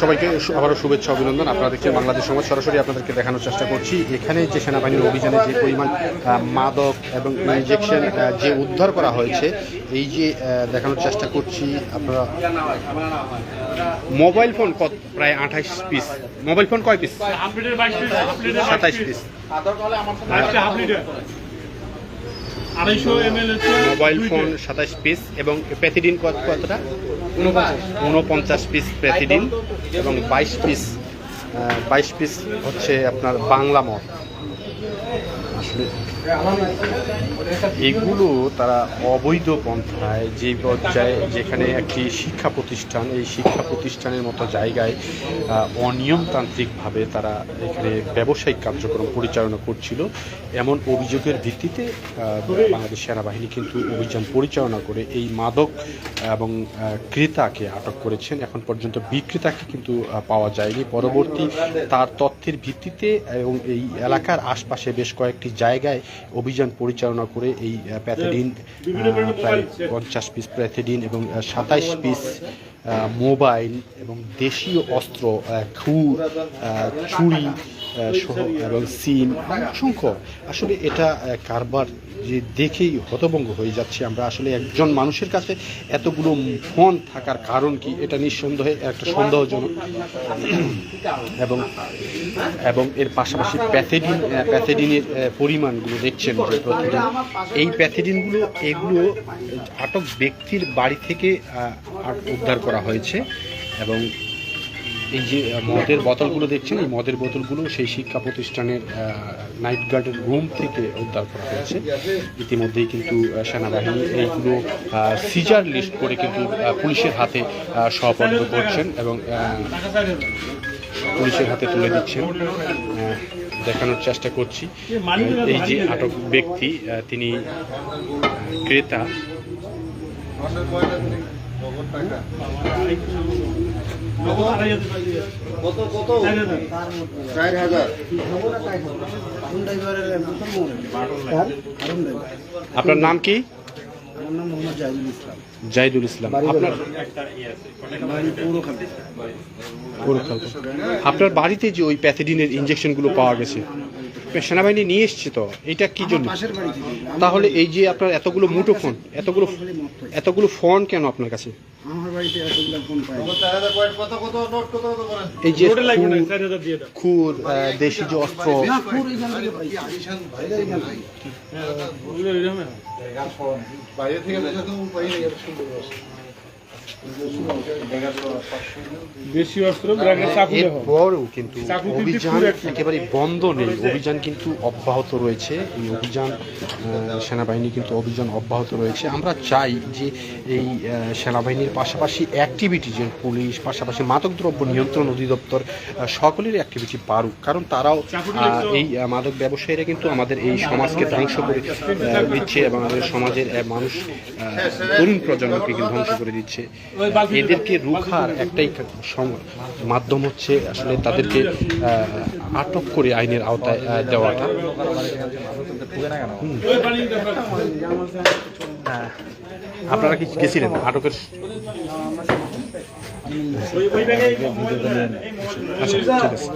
সবাইকে আবারও শুভেচ্ছা অভিনন্দন। আপনারা দেখছেন বাংলাদেশ সমাজ। সরাসরি আপনাদেরকে দেখানোর চেষ্টা করছি। এখানে যে সেনাবাহিনীর অভিযানে যে পরিমাণ মাদক এবং ইনজেকশন যে উদ্ধার করা হয়েছে এই যে দেখানোর চেষ্টা করছি আপনারা। মোবাইল ফোন কত? প্রায় আঠাইশ পিস মোবাইল ফোন কয় পিস সাতাইশ পিস মোবাইল ফোন সাতাশ পিস এবং প্যাথিডিন কত কতটা? উনপঞ্চাশ পিস প্যাথিডিন এবং বাইশ পিস বাইশ পিস হচ্ছে আপনার বাংলা মদ আসলে এগুলো তারা অবৈধ পন্থায় যে পর্যায়ে যেখানে একটি শিক্ষা প্রতিষ্ঠান, এই শিক্ষা প্রতিষ্ঠানের মতো জায়গায় অনিয়মতান্ত্রিকভাবে তারা এখানে ব্যবসায়িক কার্যক্রম পরিচালনা করছিল। এমন অভিযোগের ভিত্তিতে বাংলাদেশ সেনাবাহিনী কিন্তু অভিযান পরিচালনা করে এই মাদক এবং ক্রেতাকে আটক করেছেন। এখন পর্যন্ত বিক্রেতাকে কিন্তু পাওয়া যায়নি। পরবর্তী তার তথ্যের ভিত্তিতে এবং এই এলাকার আশপাশে বেশ কয়েকটি জায়গায় অভিযান পরিচালনা করে এই প্যাথেডিন প্রায় পঞ্চাশ পিস প্যাথেডিন এবং সাতাইশ পিস মোবাইল এবং দেশীয় অস্ত্র খুর চুরি সহ, এবং সিম, অসংখ্য। আসলে এটা কারবার যে দেখেই হতভঙ্গ হয়ে যাচ্ছে আমরা। আসলে একজন মানুষের কাছে এতগুলো ফোন থাকার কারণ কি, এটা নিঃসন্দেহে একটা সন্দেহজনক। এবং এবং এর পাশাপাশি প্যাথেডিন প্যাথেডিনের পরিমাণগুলো দেখছেন যে প্রতিদিন। এই প্যাথেডিনগুলো, এগুলো আটক ব্যক্তির বাড়ি থেকে উদ্ধার করা হয়েছে এবং এই যে মদের বোতলগুলো দেখছেন, এই মদের বোতলগুলো সেই শিক্ষা প্রতিষ্ঠানের নাইট গার্ডের রুম থেকে উদ্ধার করা হয়েছে। ইতিমধ্যেই কিন্তু সেনাবাহিনী এইগুলো সিজার লিস্ট করে কিন্তু পুলিশের হাতে সহপর্দ করছেন এবং। পুলিশের হাতে তুলে দিচ্ছেন। দেখানোর চেষ্টা করছি। এই যে আটক ব্যক্তি তিনি ক্রেতা। চার হাজার। আপনার নাম কি? আমার নাম মোহাম্মদ জাহিদুল ইসলাম। জাহিদুল ইসলাম। আপনার। আপনার বাড়িতে যে ওই প্যাথেডিনের ইঞ্জেকশনগুলো পাওয়া গেছে? সেনাবাহিনী নিয়ে এসছে তো? এটা কি জন্য? তাহলে এই যে আপনার এতগুলো মুঠো ফোন এতগুলো এতগুলো ফোন কেন আপনার কাছে? এই যে খুর- দেশি যে অস্ত্র। থেকে দেশি অস্ত্র চাকু দেখো কিন্তু অভিযান একেবারে বন্ধ নেই অভিযান কিন্তু অব্যাহত রয়েছে এই অভিযান সেনাবাহিনী কিন্তু অভিযান অব্যাহত রয়েছে। আমরা চাই যে এই সেনাবাহিনীর পাশাপাশি অ্যাক্টিভিটি যে পুলিশ পাশাপাশি মাদকদ্রব্য নিয়ন্ত্রণ অধিদপ্তর সকলের অ্যাক্টিভিটি পারুক কারণ তারাও এই মাদক ব্যবসায়ীরা কিন্তু আমাদের এই সমাজকে ধ্বংস করে দিচ্ছে এবং আমাদের সমাজের মানুষ তরুণ প্রজন্মকে কিন্তু ধ্বংস করে দিচ্ছে। এদেরকে রুখার একটাই মাধ্যম হচ্ছে আসলে তাদেরকে আটক করে আইনের আওতায় দেওয়াটা। হ্যাঁ। আপনারা কি গেছিলেন আটকের? ওই- ওই ব্যাগে এই আচ্ছা আছে।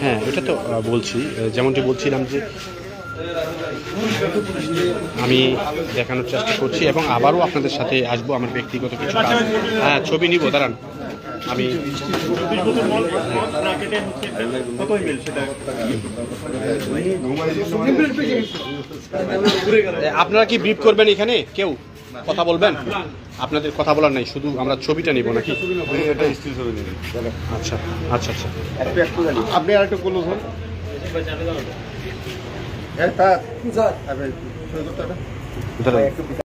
হ্যাঁ এটা তো বলছি যেমনটি বলছিলাম যে আমি দেখানোর চেষ্টা করছি এবং আবারও আপনাদের সাথে আসব আমার ব্যক্তিগত কিছু হ্যাঁ ছবি নিব, দাঁড়ান। আমি আপনারা কি ব্রিফ করবেন এখানে? কেউ? কথা বলবেন? আপনাদের কথা বলার নাই, শুধু আমরা ছবিটা নিব নাকি? আচ্ছা আচ্ছা আচ্ছা। আপনি আর একটু বলুন দাঁড়ান।